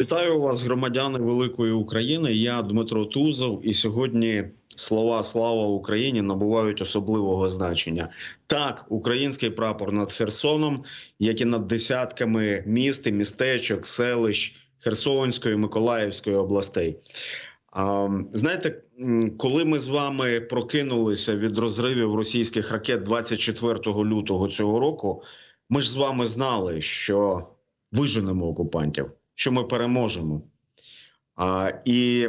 Вітаю вас, громадяни великої України. Я Дмитро Тузов, і сьогодні слова Слава Україні набувають особливого значення. Так, український прапор над Херсоном, як і над десятками міст і містечок, селищ Херсонської, Миколаївської областей. А, знаєте, коли ми з вами прокинулися від розривів російських ракет 24 лютого цього року, ми ж з вами знали, що виженемо окупантів, що ми переможемо. А, і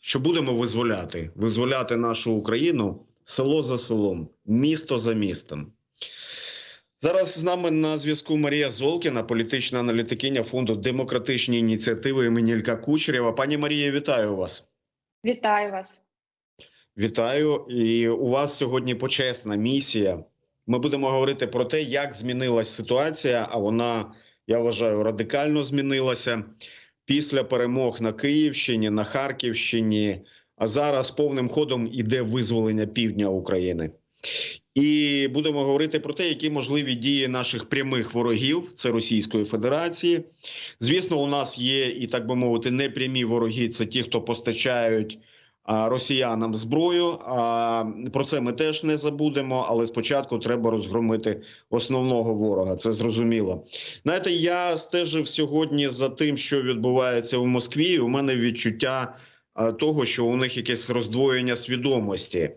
що будемо визволяти, визволяти нашу Україну село за селом, місто за містом. Зараз з нами на зв'язку Марія Золкіна, політична аналітикиня фонду демократичні ініціативи імені Ілька Кучерєва. Пані Марія, вітаю вас. Вітаю вас. Вітаю. І у вас сьогодні почесна місія. Ми будемо говорити про те, як змінилась ситуація, а вона, я вважаю, радикально змінилася після перемог на Київщині, на Харківщині. А зараз повним ходом іде визволення півдня України. І будемо говорити про те, які можливі дії наших прямих ворогів це Російської Федерації. Звісно, у нас є і так би мовити, непрямі вороги. Це ті, хто постачають росіянам зброю. А про це ми теж не забудемо. Але спочатку треба розгромити основного ворога. Це зрозуміло. Знаєте, я стежив сьогодні за тим, що відбувається в Москві. У мене відчуття того, що у них якесь роздвоєння свідомості.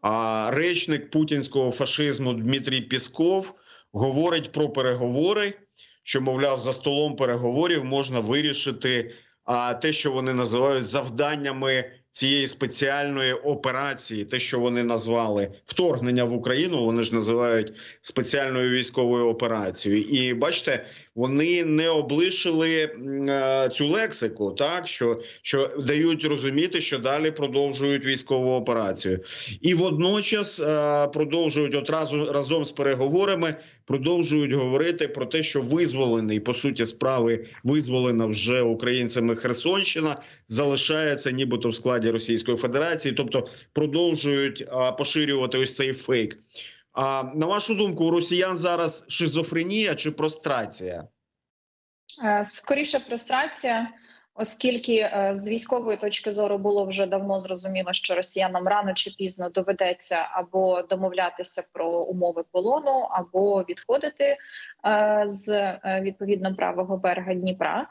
А речник путінського фашизму Дмитрій Пісков говорить про переговори, що мовляв за столом переговорів можна вирішити а, те, що вони називають завданнями цієї спеціальної операції, те, що вони назвали вторгнення в Україну, вони ж називають спеціальною військовою операцією. І бачите, вони не облишили е, цю лексику, так що, що дають розуміти, що далі продовжують військову операцію, і водночас е, продовжують одразу разом з переговорами, продовжують говорити про те, що визволений по суті справи визволена вже українцями Херсонщина, залишається нібито в складі Російської Федерації, тобто продовжують а, поширювати ось цей фейк. А на вашу думку, у росіян зараз шизофренія чи прострація? Е, Скоріше прострація, оскільки е, з військової точки зору було вже давно зрозуміло, що росіянам рано чи пізно доведеться або домовлятися про умови полону, або відходити з е, відповідно правого берега Дніпра.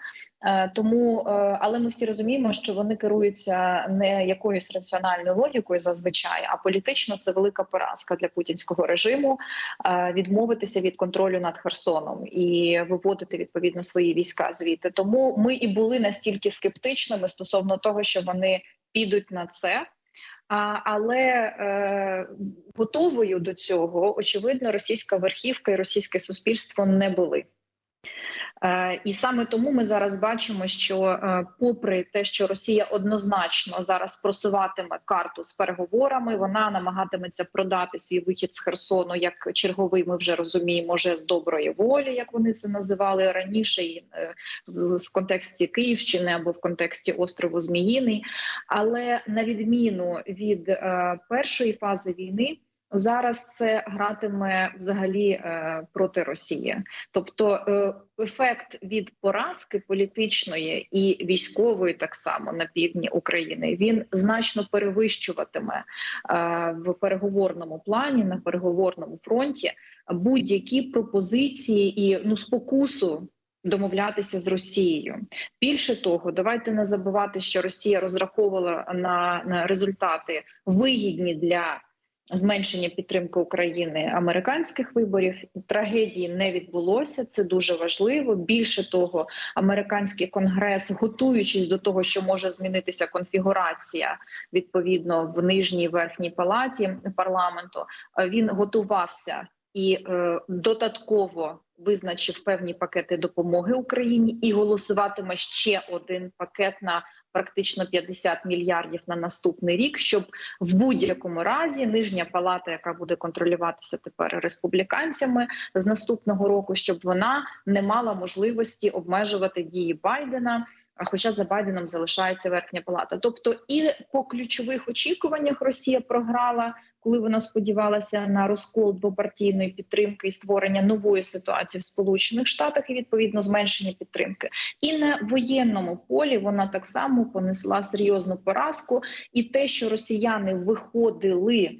Е, Тому, е, але ми всі розуміємо, що вони керуються не якоюсь раціональною логікою зазвичай, а політично це велика поразка для путінського режиму е, відмовитися від контролю над Херсоном і виводити відповідно свої війська звідти. Тому ми і були настільки скептичними стосовно того, що вони підуть на це. Але е, готовою до цього очевидно російська верхівка і російське суспільство не були. Е, І саме тому ми зараз бачимо, що, е, попри те, що Росія однозначно зараз просуватиме карту з переговорами, вона намагатиметься продати свій вихід з Херсону як черговий. Ми вже розуміємо, жест доброї волі, як вони це називали раніше, і е, в контексті Київщини або в контексті острову Зміїний. Але на відміну від першої фази війни. Зараз це гратиме взагалі е, проти Росії, тобто е, ефект від поразки політичної і військової, так само на півдні України, він значно перевищуватиме е, в переговорному плані на переговорному фронті будь-які пропозиції і ну спокусу. Домовлятися з Росією більше того, давайте не забувати, що Росія розраховувала на, на результати вигідні для зменшення підтримки України американських виборів. Трагедії не відбулося. Це дуже важливо. Більше того, американський конгрес, готуючись до того, що може змінитися конфігурація відповідно в нижній верхній палаті парламенту, е, він готувався і е, додатково. Визначив певні пакети допомоги Україні і голосуватиме ще один пакет на практично 50 мільярдів на наступний рік, щоб в будь-якому разі нижня палата, яка буде контролюватися тепер республіканцями з наступного року, щоб вона не мала можливості обмежувати дії Байдена. Хоча за Байденом залишається верхня палата, тобто і по ключових очікуваннях Росія програла коли вона сподівалася на розкол двопартійної підтримки і створення нової ситуації в Сполучених Штатах і відповідно зменшення підтримки. І на воєнному полі вона так само понесла серйозну поразку, і те, що росіяни виходили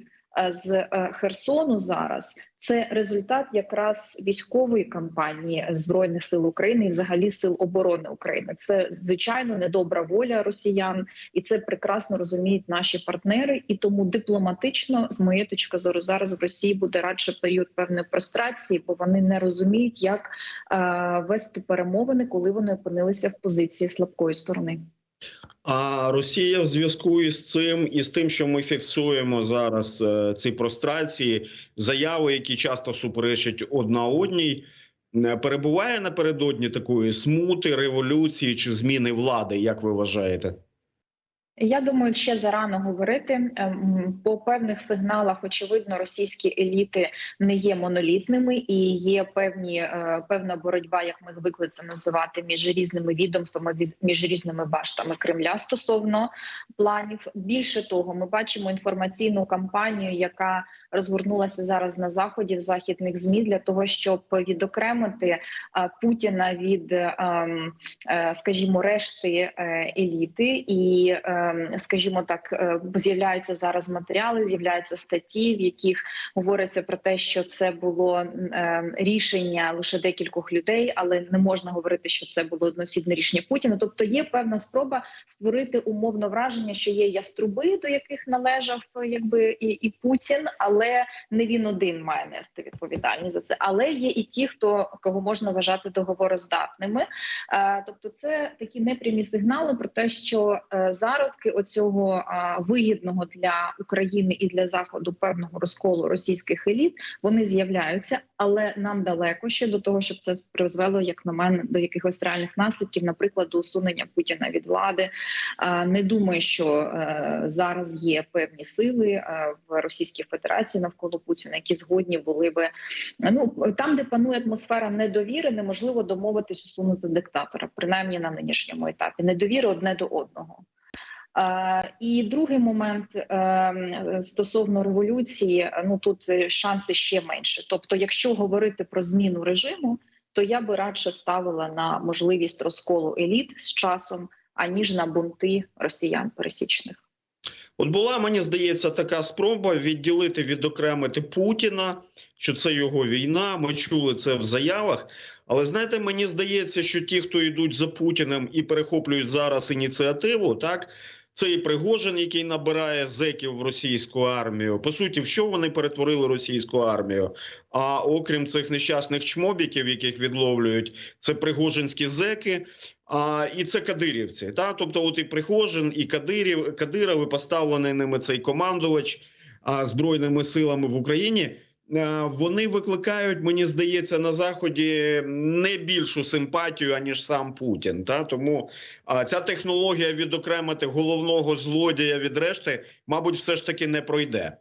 з е, Херсону зараз, це результат якраз військової кампанії збройних сил України і взагалі сил оборони України. Це звичайно недобра воля росіян, і це прекрасно розуміють наші партнери. І тому дипломатично, з моєї точки зору, зараз в Росії буде радше період певної прострації, бо вони не розуміють, як е, вести перемовини, коли вони опинилися в позиції слабкої сторони. А Росія в зв'язку із цим і з тим, що ми фіксуємо зараз е, ці прострації, заяви, які часто суперечать одна одній, е, перебуває напередодні такої смути, революції чи зміни влади, як ви вважаєте? Я думаю, ще зарано говорити Ем, по певних сигналах. Очевидно, російські еліти не є монолітними і є певні е, певна боротьба, як ми звикли це називати, між різними відомствами, між різними баштами Кремля стосовно планів. Більше того, ми бачимо інформаційну кампанію, яка розгорнулася зараз на заході в західних змі для того, щоб відокремити е, Путіна від, ем, е, скажімо, решти е, еліти і. ем, скажімо так, е, з'являються зараз матеріали, з'являються статті, в яких говориться про те, що це було е, рішення лише декількох людей, але не можна говорити, що це було одноосібне рішення Путіна. Тобто є певна спроба створити умовно враження, що є яструби, до яких належав е, якби і, і Путін, але не він один має нести відповідальність за це. Але є і ті, хто кого можна вважати договороздатними. Е, Тобто, це такі непрямі сигнали про те, що е, зародки оцього вигідного для України і для заходу певного розколу російських еліт вони з'являються, але нам далеко ще до того, щоб це призвело, як на мене, до якихось реальних наслідків, наприклад, до усунення Путіна від влади. Не думаю, що е, зараз є певні сили е, в Російській Федерації навколо Путіна, які згодні були би ну там, де панує атмосфера недовіри, неможливо домовитись усунути диктатора, принаймні на нинішньому етапі. Недовіри одне до одного. Е, І другий момент е, стосовно революції, е, ну тут е, шанси ще менше. Тобто, якщо говорити про зміну режиму, то я би радше ставила на можливість розколу еліт з часом, аніж на бунти росіян пересічних. От була, мені здається, така спроба відділити, відокремити Путіна, що це його війна. Ми чули це в заявах. Але знаєте, мені здається, що ті, хто йдуть за Путіним і перехоплюють зараз ініціативу, так це і Пригожин, який набирає зеків в російську армію. По суті, в що вони перетворили російську армію? А окрім цих нещасних чмобіків, яких відловлюють, це пригожинські зеки. А і це кадирівці. Та тобто, от і Пригожин, і Кадирів, Кадиров, і поставлений ними цей командувач а, збройними силами в Україні. а, Вони викликають, мені здається, на заході не більшу симпатію аніж сам Путін. Та тому а, ця технологія відокремити головного злодія від решти, мабуть, все ж таки не пройде.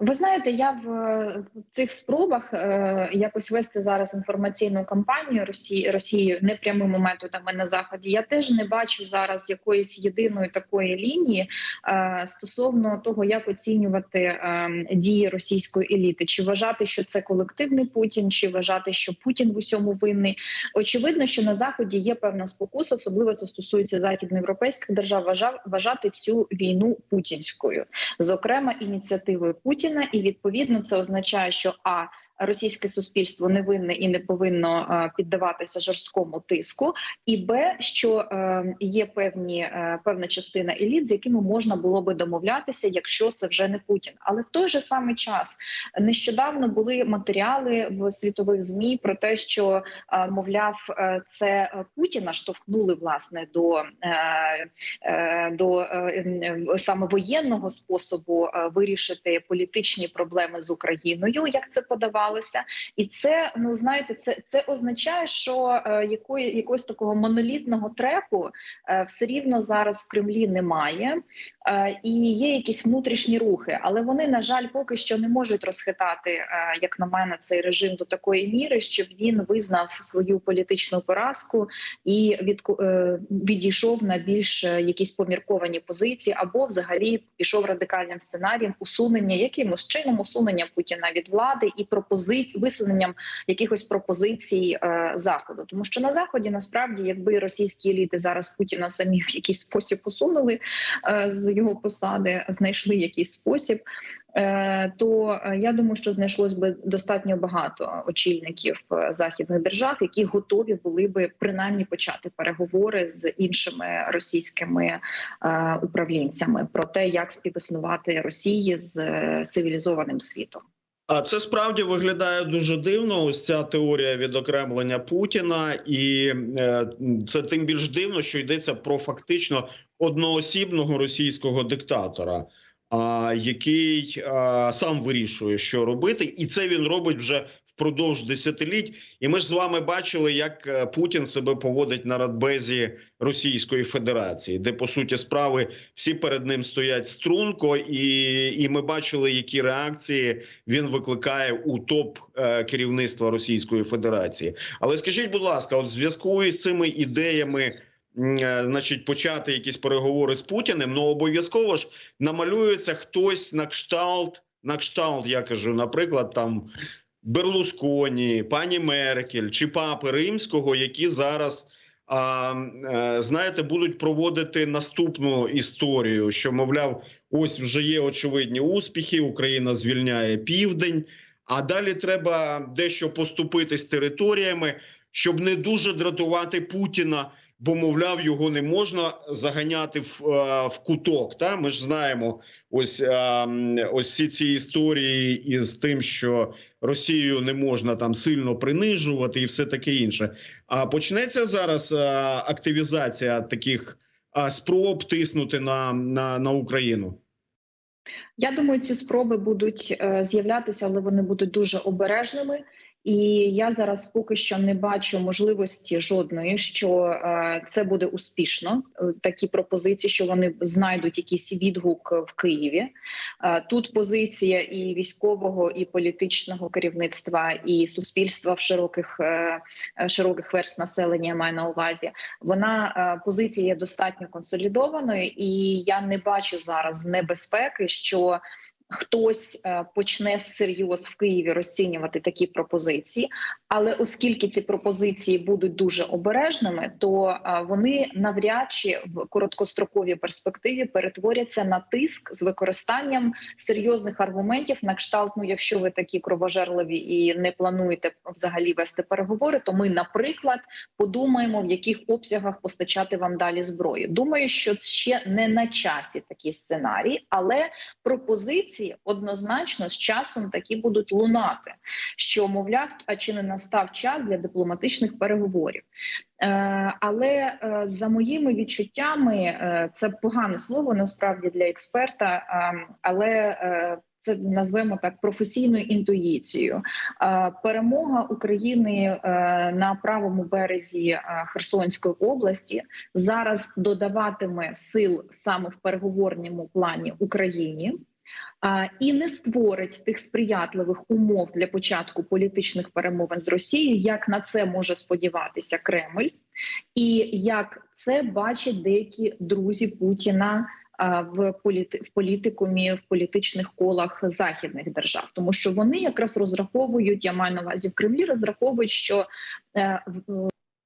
Ви знаєте, я в, цих спробах е, якось вести зараз інформаційну кампанію Росії Росії непрямими методами на заході. Я теж не бачу зараз якоїсь єдиної такої лінії е, стосовно того, як оцінювати е, дії російської еліти, чи вважати, що це колективний Путін, чи вважати, що Путін в усьому винний. Очевидно, що на заході є певна спокуса, особливо це стосується західноєвропейських держав. Вважати цю війну путінською, зокрема ініціативою Путіна, і відповідно це означає, що а російське суспільство не винне і не повинно е, піддаватися жорсткому тиску, і б, що е, є певні е, певна частина еліт, з якими можна було би домовлятися, якщо це вже не Путін. Але в той же самий час нещодавно були матеріали в світових змі про те, що мовляв, це Путіна штовхнули власне до, до саме воєнного способу вирішити політичні проблеми з Україною, як це подавали. Відбувалося, і це ну знаєте, це це означає, що е, якої якогось такого монолітного треку е, все рівно зараз в Кремлі немає, е, і є якісь внутрішні рухи, але вони на жаль поки що не можуть розхитати, е, як на мене, цей режим до такої міри, щоб він визнав свою політичну поразку і від, е, відійшов на більш е, якісь помірковані позиції, або взагалі пішов радикальним сценарієм усунення якимось чином усунення Путіна від влади і пропозицій висуненням якихось пропозицій е, заходу, тому що на заході насправді, якби російські еліти зараз Путіна самі в якийсь спосіб усунули е, з його посади, знайшли якийсь спосіб. е, То е, я думаю, що знайшлось би достатньо багато очільників е, західних держав, які готові були би принаймні почати переговори з іншими російськими управлінцями про те, як співіснувати Росії з цивілізованим світом. А це справді виглядає дуже дивно. Ось ця теорія відокремлення Путіна, і е, це тим більш дивно, що йдеться про фактично одноосібного російського диктатора, який сам вирішує, що робити, і це він робить вже впродовж десятиліть. І ми ж з вами бачили, як е, Путін себе поводить на радбезі Російської Федерації, де по суті справи всі перед ним стоять струнко, і, і ми бачили, які реакції він викликає у топ е, керівництва Російської Федерації. Але скажіть, будь ласка, от зв'язку із цими ідеями. Е, Значить, почати якісь переговори з Путіним, ну обов'язково ж намалюється хтось на кшталт, на кшталт, я кажу, наприклад, там Берлусконі, пані Меркель чи папи Римського, які зараз а, е, знаєте, будуть проводити наступну історію, що мовляв, ось вже є очевидні успіхи. Україна звільняє південь. А далі треба дещо поступити з територіями, щоб не дуже дратувати Путіна, бо мовляв, його не можна заганяти в, е, в куток. Та ми ж знаємо, ось е, ось всі ці історії із тим, що Росію не можна там сильно принижувати, і все таке інше. А почнеться зараз е, активізація таких спроб тиснути на, на, на Україну. Я думаю, ці спроби будуть з'являтися, але вони будуть дуже обережними. І я зараз поки що не бачу можливості жодної, що е, це буде успішно. е, Такі пропозиції, що вони знайдуть якийсь відгук в Києві. Е, тут позиція і військового, і політичного керівництва, і суспільства в широких широких верст населення я маю на увазі. Вона позиція є достатньо консолідованою, і я не бачу зараз небезпеки, що хтось е, почне всерйоз в Києві розцінювати такі пропозиції. Але оскільки ці пропозиції будуть дуже обережними, то е, вони навряд чи в короткостроковій перспективі перетворяться на тиск з використанням серйозних аргументів на кшталт. Ну, якщо ви такі кровожерливі і не плануєте взагалі вести переговори, то ми, наприклад, подумаємо, в яких обсягах постачати вам далі зброю. Думаю, що ще не на часі такі сценарії, але пропозиції однозначно з часом такі будуть лунати. Що мовляв, а чи не настав час для дипломатичних переговорів? Е, але е, за моїми відчуттями, е, це погане слово насправді для експерта, е, але це назвемо так професійною інтуїцією. Перемога України на правому березі Херсонської області зараз додаватиме сил саме в переговорному плані Україні. І не створить тих сприятливих умов для початку політичних перемовин з Росією, як на це може сподіватися Кремль, і як це бачать деякі друзі Путіна в політи в політикумі в політичних колах західних держав, тому що вони якраз розраховують, я маю на увазі в Кремлі, розраховують, що е,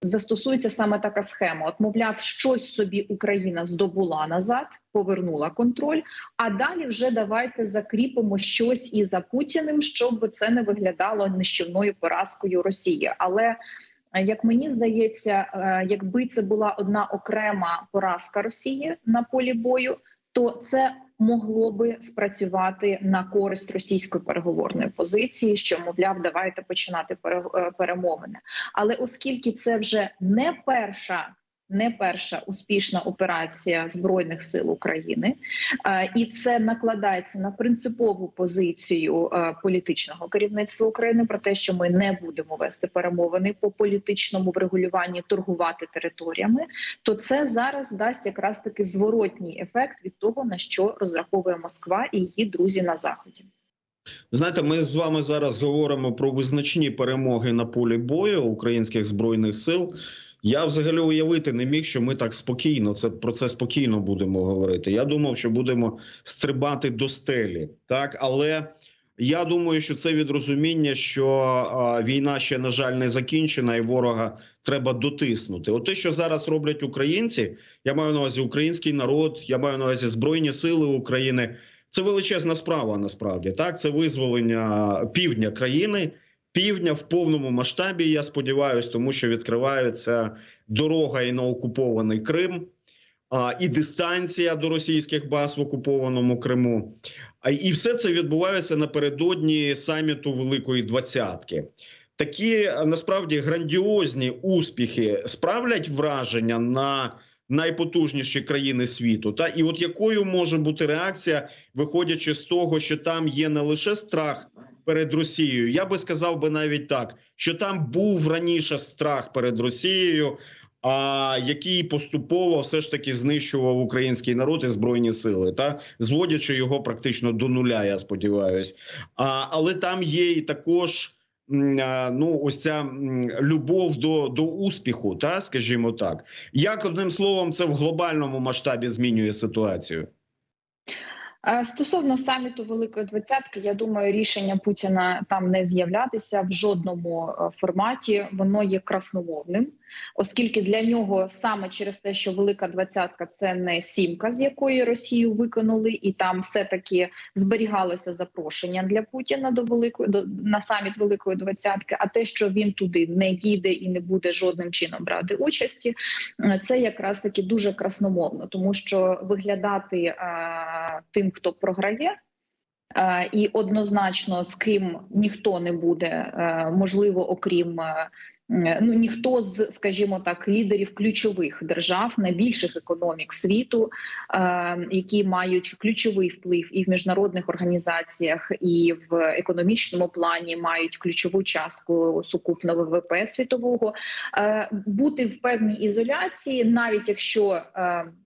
застосується саме така схема. От, мовляв, щось собі Україна здобула назад, повернула контроль. А далі вже давайте закріпимо щось і за Путіним, щоб це не виглядало нищівною поразкою Росії. Але е, як мені здається, е, якби це була одна окрема поразка Росії на полі бою, то це могло би спрацювати на користь російської переговорної позиції, що мовляв, давайте починати е, перемовини. Але оскільки це вже не перша не перша успішна операція збройних сил України, Е, і це накладається на принципову позицію е, політичного керівництва України про те, що ми не будемо вести перемовини по політичному врегулюванні, торгувати територіями. То це зараз дасть якраз таки зворотній ефект від того, на що розраховує Москва і її друзі на заході. Знаєте, ми з вами зараз говоримо про визначні перемоги на полі бою українських збройних сил. Я взагалі уявити не міг, що ми так спокійно це про це спокійно будемо говорити. Я думав, що будемо стрибати до стелі, так але я думаю, що це від розуміння, що а, війна ще на жаль не закінчена, і ворога треба дотиснути. От те, що зараз роблять українці, я маю на увазі український народ, я маю на увазі збройні сили України. Це величезна справа. Насправді так це визволення півдня країни, півдня в повному масштабі. Я сподіваюся, тому що відкривається дорога і на окупований Крим, а і дистанція до російських баз в окупованому Криму. А і все це відбувається напередодні саміту Великої Двадцятки. Такі насправді грандіозні успіхи справлять враження на найпотужніші країни світу. Та і от якою може бути реакція, виходячи з того, що там є не лише страх перед Росією, я би сказав би навіть так, що там був раніше страх перед Росією. А який поступово все ж таки знищував український народ і збройні сили, та зводячи його практично до нуля, я сподіваюся. Але там є і також ну ось ця любов до, до успіху, та скажімо так. Як одним словом, це в глобальному масштабі змінює ситуацію? Е, Стосовно саміту Великої Двадцятки, я думаю, рішення Путіна там не з'являтися в жодному е, форматі. Воно є красномовним, оскільки для нього саме через те, що Велика Двадцятка це не сімка, з якої Росію виконали, і там все таки зберігалося запрошення для Путіна до великої до на саміт Великої Двадцятки. А те, що він туди не їде і не буде жодним чином брати участі, е, це якраз таки дуже красномовно, тому що виглядати е, тим, хто програє. е, І однозначно з ким ніхто не буде, е, можливо, окрім е, ну ніхто з, скажімо так, лідерів ключових держав, найбільших економік світу, які мають ключовий вплив і в міжнародних організаціях, і в економічному плані мають ключову частку сукупного ВВП світового, бути в певній ізоляції, навіть якщо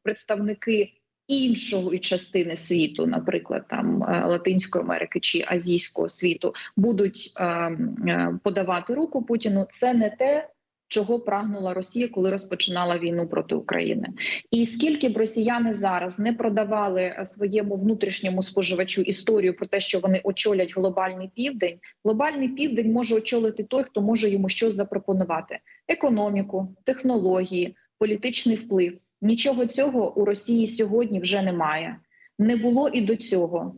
представники іншої частини світу, наприклад, там е, Латинської Америки чи Азійського світу, будуть е, е, подавати руку Путіну. Це не те. Чого прагнула Росія, коли розпочинала війну проти України, і скільки б росіяни зараз не продавали своєму внутрішньому споживачу історію про те, що вони очолять глобальний південь, глобальний південь може очолити той, хто може йому щось запропонувати: економіку, технології, політичний вплив. Нічого цього у Росії сьогодні вже немає. Не було і до цього.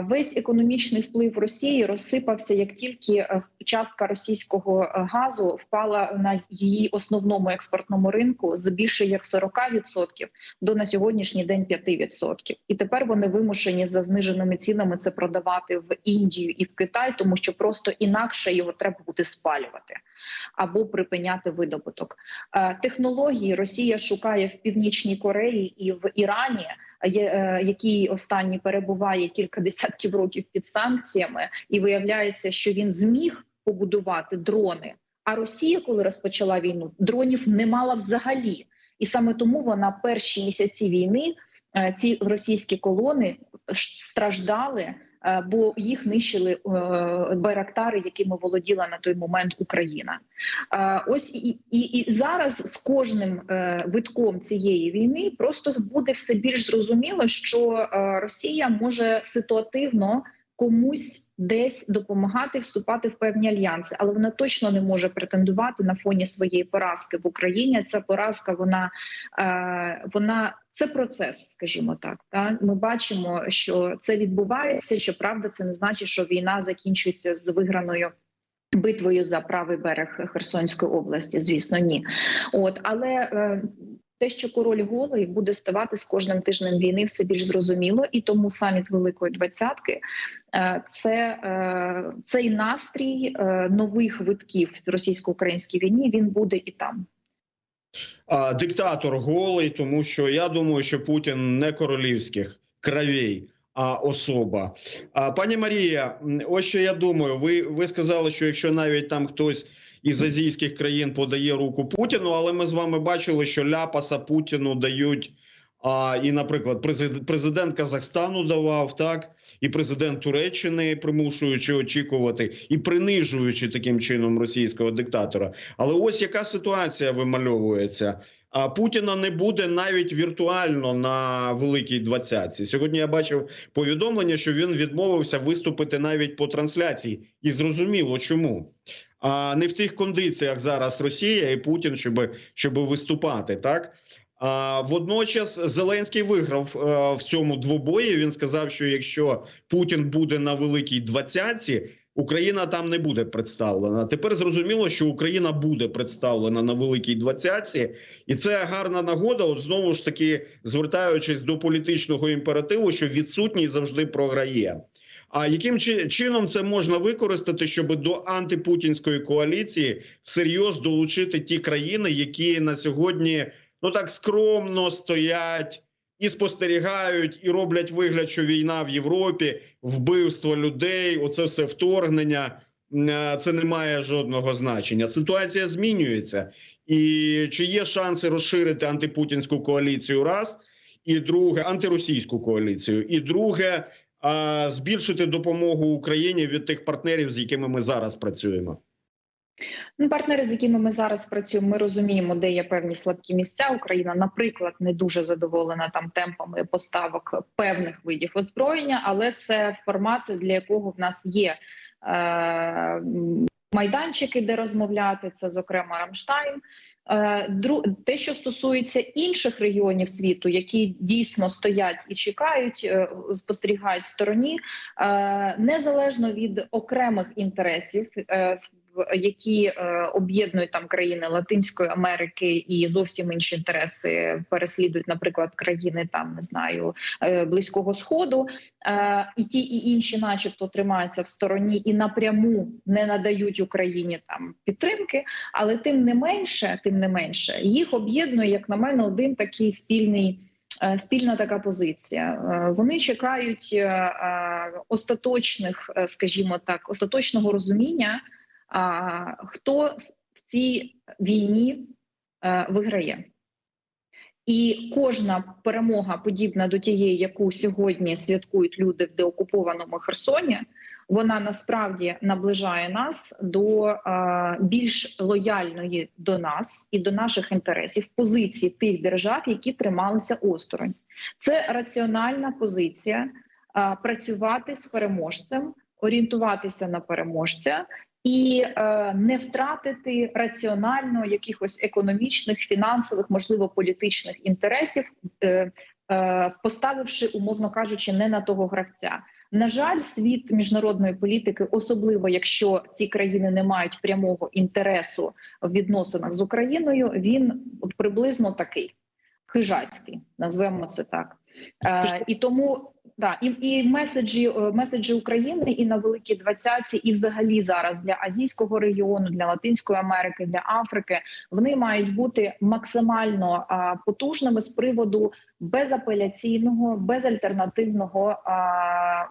Весь економічний вплив Росії розсипався як тільки е, частка російського е, газу впала на її основному експортному ринку з більше як 40% до на сьогоднішній день 5%. І тепер вони вимушені за зниженими цінами це продавати в Індію і в Китай, тому що просто інакше його треба буде спалювати або припиняти видобуток. Е, Технології Росія шукає в північній Кореї і в Ірані. е, Який останній перебуває кілька десятків років під санкціями, і виявляється, що він зміг побудувати дрони. А Росія, коли розпочала війну, дронів не мала взагалі, і саме тому вона перші місяці війни е, ці російські колони страждали, бо їх нищили е, байрактари, якими володіла на той момент Україна. Е, Ось і, і, і зараз з кожним е, витком цієї війни просто буде все більш зрозуміло, що е, Росія може ситуативно комусь десь допомагати вступати в певні альянси, але вона точно не може претендувати на фоні своєї поразки в Україні. Ця поразка, вона е, вона це процес, скажімо так. Та ми бачимо, що це відбувається. Щоправда, це не значить, що війна закінчується з виграною. Битвою за правий берег Херсонської області, звісно, ні. От але е, те, що король голий буде ставати з кожним тижнем війни, все більш зрозуміло, і тому саміт Великої Двадцятки е, це е, цей настрій е, нових витків в російсько-українській війні. Він буде і там. А, диктатор голий, тому що я думаю, що Путін не королівських кровей, а особа. А, пані Марія, ось що я думаю. Ви, ви сказали, що якщо навіть там хтось із азійських країн подає руку Путіну, але ми з вами бачили, що ляпаса Путіну дають. А і, наприклад, президент, Казахстану давав так, і президент Туреччини, примушуючи очікувати і принижуючи таким чином російського диктатора. Але ось яка ситуація вимальовується. А Путіна не буде навіть віртуально на великій двадцятці. Сьогодні я бачив повідомлення, що він відмовився виступити навіть по трансляції, і зрозуміло, чому. А не в тих кондиціях зараз Росія і Путін, щоб, щоб виступати, так. А водночас Зеленський виграв е, в цьому двобої. Він сказав, що якщо Путін буде на великій двадцятці, Україна там не буде представлена. Тепер зрозуміло, що Україна буде представлена на великій двадцятці, і це гарна нагода. От знову ж таки звертаючись до політичного імперативу, що відсутність завжди програє. А яким чи- чином це можна використати, щоб до антипутінської коаліції всерйоз долучити ті країни, які на сьогодні ну так скромно стоять і спостерігають, і роблять вигляд, що війна в Європі, вбивство людей, оце все вторгнення. е, Це не має жодного значення. Ситуація змінюється, і чи є шанси розширити антипутінську коаліцію? Раз і друге антиросійську коаліцію, і друге збільшити допомогу Україні від тих партнерів, з якими ми зараз працюємо. Ну, партнери, з якими ми зараз працюємо, ми розуміємо, де є певні слабкі місця. Україна, наприклад, не дуже задоволена там темпами поставок певних видів озброєння, але це формат, для якого в нас є е, майданчики, де розмовляти. Це, зокрема, Рамштайн. Е, те, що стосується інших регіонів світу, які дійсно стоять і чекають, е, спостерігають в стороні, е, незалежно від окремих інтересів, які е, об'єднують там країни Латинської Америки і зовсім інші інтереси переслідують, наприклад, країни там не знаю е, близького сходу, е, і ті і інші, начебто, тримаються в стороні і напряму не надають Україні там підтримки, але тим не менше, тим не менше, їх об'єднує, як на мене, один такий спільний. Спільна така позиція. Вони чекають остаточних, скажімо так, остаточного розуміння, хто в цій війні е, виграє. І кожна перемога, подібна до тієї, яку сьогодні святкують люди в деокупованому Херсоні, вона насправді наближає нас до е, більш лояльної до нас і до наших інтересів позиції тих держав, які трималися осторонь. Це раціональна позиція е, працювати з переможцем, орієнтуватися на переможця і е, не втратити раціонально якихось економічних, фінансових, можливо, політичних інтересів, е, е, поставивши, умовно кажучи, не на того гравця. На жаль, світ міжнародної політики, особливо якщо ці країни не мають прямого інтересу в відносинах з Україною, він приблизно такий хижацький, назвемо це так. Е, і тому да, і, і меседжі, е, меседжі України і на великій двадцятці, і взагалі зараз для азійського регіону, для Латинської Америки, для Африки, вони мають бути максимально а, потужними з приводу безапеляційного, безальтернативного а,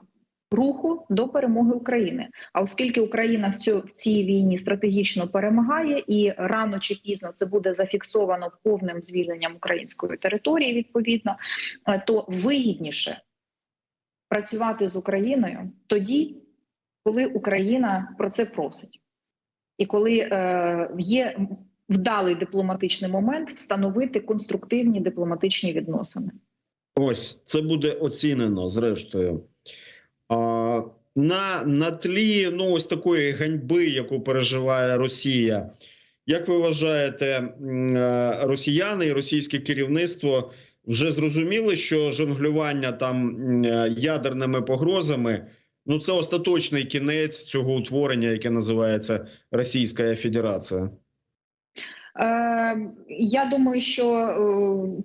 руху до перемоги України. А оскільки Україна в цю в цій війні стратегічно перемагає, і рано чи пізно це буде зафіксовано повним звільненням української території, відповідно, е, то вигідніше працювати з Україною тоді, коли Україна про це просить, і коли е, є вдалий дипломатичний момент встановити конструктивні дипломатичні відносини. Ось це буде оцінено зрештою. А, на, на тлі ну, ось такої ганьби, яку переживає Росія. Як ви вважаєте, е, росіяни і російське керівництво вже зрозуміли, що жонглювання там е, ядерними погрозами ну це остаточний кінець цього утворення, яке називається Російська Федерація? Е, я думаю, що е,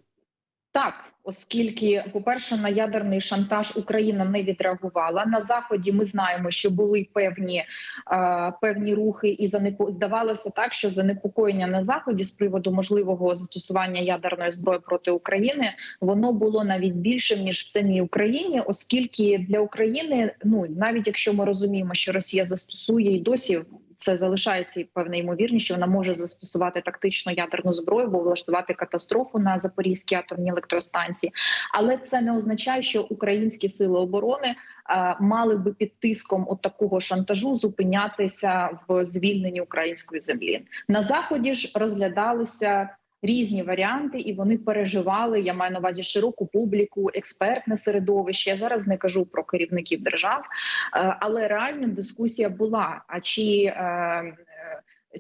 Так, оскільки, по-перше, на ядерний шантаж Україна не відреагувала. На заході ми знаємо, що були певні е, певні рухи, і занепо... здавалося так, що занепокоєння на заході з приводу можливого застосування ядерної зброї проти України воно було навіть більшим ніж в самій Україні, оскільки для України, ну навіть якщо ми розуміємо, що Росія застосує і досі. Це залишається і певна ймовірність, що вона може застосувати тактичну ядерну зброю, бо влаштувати катастрофу на Запорізькій атомній електростанції. Але це не означає, що українські сили оборони е, мали би під тиском от такого шантажу зупинятися в звільненні української землі. На заході ж розглядалися різні варіанти, і вони переживали. Я маю на увазі широку публіку, експертне середовище. Я зараз не кажу про керівників держав, е, але реально дискусія була. А чи е,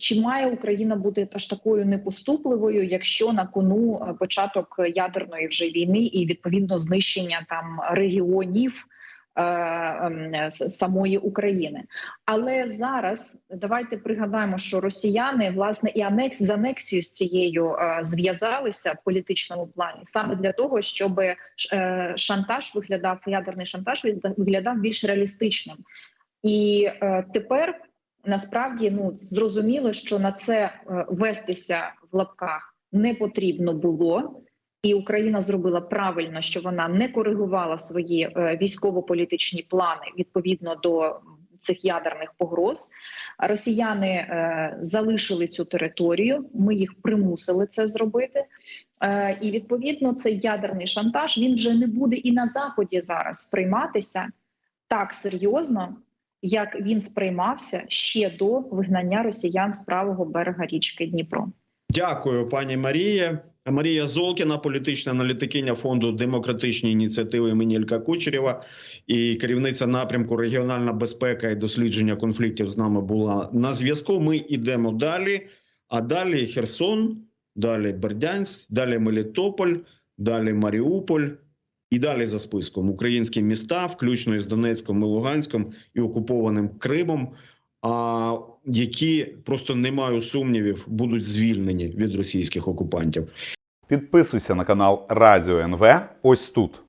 чи має Україна бути аж такою непоступливою, якщо на кону е, початок ядерної вже війни і відповідно знищення там регіонів самої України? Але зараз давайте пригадаємо, що росіяни власне і анекс з анексією з цією е, зв'язалися в політичному плані саме для того, щоб е, шантаж виглядав ядерний шантаж виглядав більш реалістичним. І е, тепер насправді ну зрозуміло, що на це е, вестися в лапках не потрібно було. І Україна зробила правильно, що вона не коригувала свої е, військово-політичні плани відповідно до цих ядерних погроз. Росіяни е, залишили цю територію. Ми їх примусили це зробити. Е, і відповідно цей ядерний шантаж він вже не буде і на заході зараз сприйматися так серйозно, як він сприймався ще до вигнання росіян з правого берега річки Дніпро. Дякую, пані Марія. Марія Золкіна, політична аналітикиня фонду демократичні ініціативи імені Ілька Кучерєва і керівниця напрямку регіональна безпека і дослідження конфліктів з нами була на зв'язку. Ми йдемо далі. А далі Херсон, далі Бердянськ, далі Мелітополь, далі Маріуполь. І далі за списком українські міста, включно із Донецьком і Луганськом і окупованим Кримом, а які просто не маю сумнівів будуть звільнені від російських окупантів. Підписуйся на канал Радіо НВ ось тут.